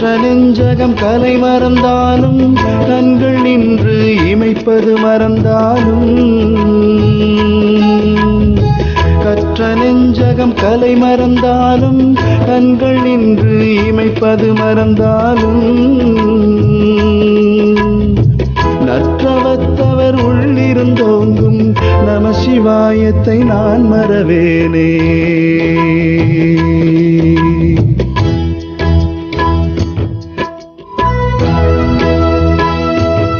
கற்ற நெஞ்சகம் கலை மறந்தாலும் கண்கள் நின்று இமைப்பது மறந்தாலும். கற்ற நெஞ்சகம் கலை மறந்தாலும் கண்கள் நின்று இமைப்பது மறந்தாலும். நற்றவத்தவர் உள்ளிருந்தோங்கும் நம சிவாயத்தை நான் மறவேனே.